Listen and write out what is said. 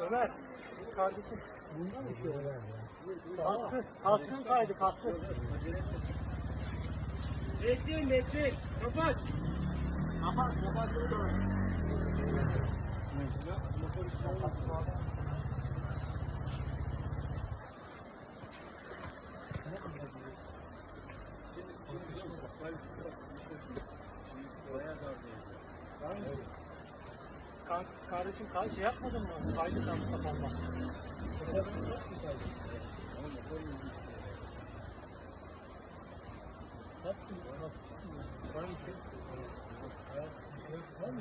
Ömer, kardeşim. Bunda mı şey Ömer Kaskı, kaskın kaydı, kaskı. Bekleyin, bekleyin. Kapat. Kapat, kapat. Kapat. Kan, kardeşim kay şey yapmadın mı? Kaydı tam kafanda. Nasıl? Var mı şey? Var mı?